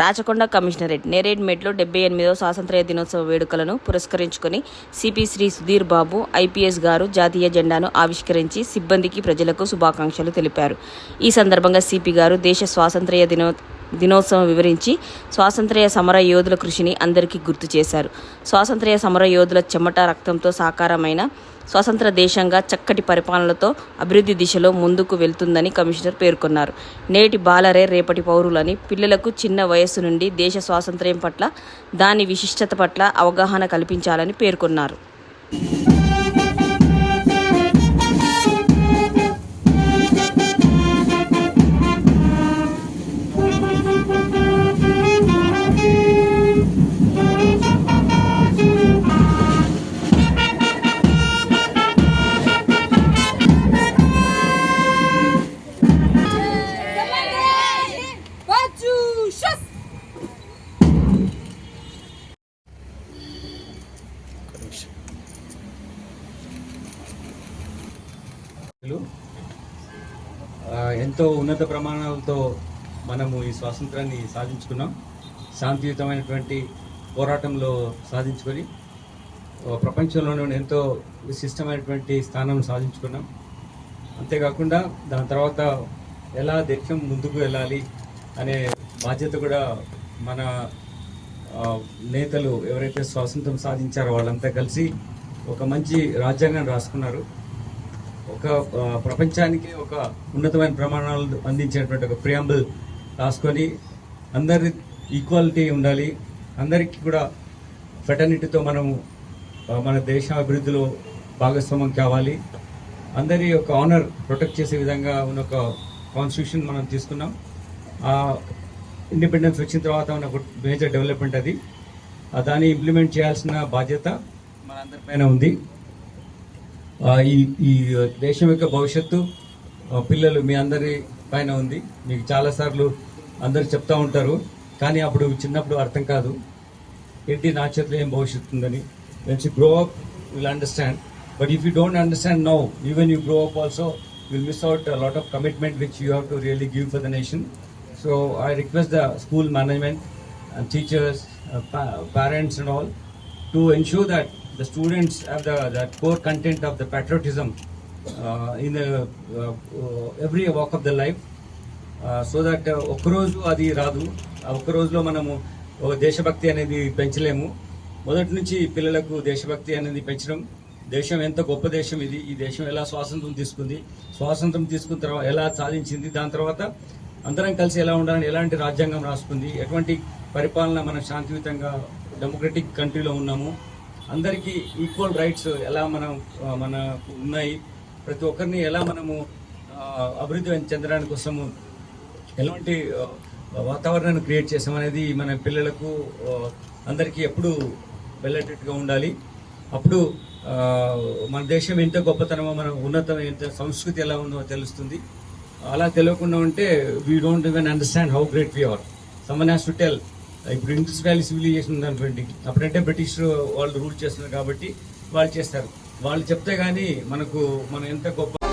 Rachakonda commissionerate నేరేడ్మెట్లో డెబ్బై ఎనిమిదవ స్వాతంత్ర్య దినోత్సవ వేడుకలను పురస్కరించుకొని సిపి శ్రీ సుధీర్ బాబు ఐపీఎస్ గారు జాతీయ జెండాను ఆవిష్కరించి సిబ్బందికి ప్రజలకు శుభాకాంక్షలు తెలిపారు. ఈ సందర్భంగా సిపి గారు దేశ స్వాతంత్ర్య దినో దినోత్సవం వివరించి స్వాతంత్ర్య సమర యోధుల కృషిని అందరికీ గుర్తు చేశారు. స్వాతంత్ర్య సమర యోధుల చెమట రక్తంతో సాకారమైన స్వతంత్ర దేశంగా చక్కటి పరిపాలనలతో అభివృద్ధి దిశలో ముందుకు వెళ్తుందని కమిషనర్ పేర్కొన్నారు. నేటి బాలరే రేపటి పౌరులని పిల్లలకు చిన్న వయస్సు నుండి దేశ స్వాతంత్ర్యం పట్ల దాని విశిష్టత పట్ల అవగాహన కల్పించాలని పేర్కొన్నారు. ఎంతో ఉన్నత ప్రమాణాలతో మనము ఈ స్వాతంత్రాన్ని సాధించుకున్నాం. శాంతియుతమైనటువంటి పోరాటంలో సాధించుకొని ప్రపంచంలోనే ఎంతో విశిష్టమైనటువంటి స్థానం సాధించుకున్నాం. అంతేకాకుండా దాని తర్వాత ఎలా దేశం ముందుకు వెళ్ళాలి అనే బాధ్యత కూడా మన నేతలు ఎవరైతే స్వాతంత్రం సాధించారో వాళ్ళంతా కలిసి ఒక మంచి రాజ్యాంగాన్ని రాసుకున్నారు. ఒక ప్రపంచానికి ఒక ఉన్నతమైన ప్రమాణాలు అందించేటువంటి ఒక ప్రియాంబుల్ రాసుకొని అందరి ఈక్వాలిటీ ఉండాలి. అందరికీ కూడా ఫెటర్నిటీతో మనము మన దేశ అభివృద్ధిలో భాగస్వామ్యం కావాలి. అందరి యొక్క ఆనర్ ప్రొటెక్ట్ చేసే విధంగా ఉన్న ఒక కాన్స్టిట్యూషన్ మనం తీసుకున్నాం. ఆ ఇండిపెండెన్స్ వచ్చిన తర్వాత ఉన్న ఒక మేజర్ డెవలప్మెంట్ అది. దాన్ని ఇంప్లిమెంట్ చేయాల్సిన బాధ్యత మనందరిపైన ఉంది. ఈ ఈ దేశం యొక్క భవిష్యత్తు పిల్లలు మీ అందరి పైన ఉంది. మీకు చాలాసార్లు అందరు చెప్తా ఉంటారు. కానీ అప్పుడు చిన్నప్పుడు అర్థం కాదు. ఏంటి నా చేతిలో ఏం భవిష్యత్తు ఉందని. Once you grow up will understand but if you don't understand now even you grow up also will miss out lot of commitment which you have to really give for the nation so I request the school management and teachers parents and parents and all to ensure that the students have the that core content of the patriotism uh, in the uh, uh, every walk of the life. Uh, so that uh, ఒక్కరోజు అది రాదు. ఆ ఒక్క రోజులో మనము ఒక దేశభక్తి అనేది పెంచలేము. మొదటి నుంచి పిల్లలకు దేశభక్తి అనేది పెంచడం దేశం ఎంత గొప్ప దేశం ఇది ఈ దేశం ఎలా స్వాతంత్రం తీసుకుంది స్వాతంత్రం తీసుకున్న తర్వాత ఎలా సాధించింది దాని తర్వాత అందరం కలిసి ఎలా ఉండాలని ఎలాంటి రాజ్యాంగం రాసుకుంది ఎటువంటి పరిపాలన మన శాంతియుతంగా డెమోక్రటిక్ కంట్రీలో ఉన్నాము అందరికీ ఈక్వల్ రైట్స్ ఎలా మనం మన మనకు ఉన్నాయి. ప్రతి ఒక్కరిని ఎలా మనము అభివృద్ధి చెందడానికి కోసము ఎలాంటి వాతావరణాన్ని క్రియేట్ చేసామనేది మన పిల్లలకు అందరికీ ఎప్పుడు వెళ్ళేటట్టుగా ఉండాలి. అప్పుడు మన దేశం ఎంత గొప్పతనమో మన ఉన్నతం ఎంత సంస్కృతి ఎలా ఉందో తెలుస్తుంది. అలా తెలియకుండా ఉంటే we don't even understand how great we are someone has to tell ఇప్పుడు ఇండస్ట్రియల్ సివిలైజేషన్ సివిలైజేషన్ ఉందనుకోండి అప్పుడంటే బ్రిటిష్ వాళ్ళు రూల్ చేస్తున్నారు కాబట్టి వాళ్ళు చేస్తారు. వాళ్ళు చెప్తే కానీ మనకు మనం ఎంత గొప్ప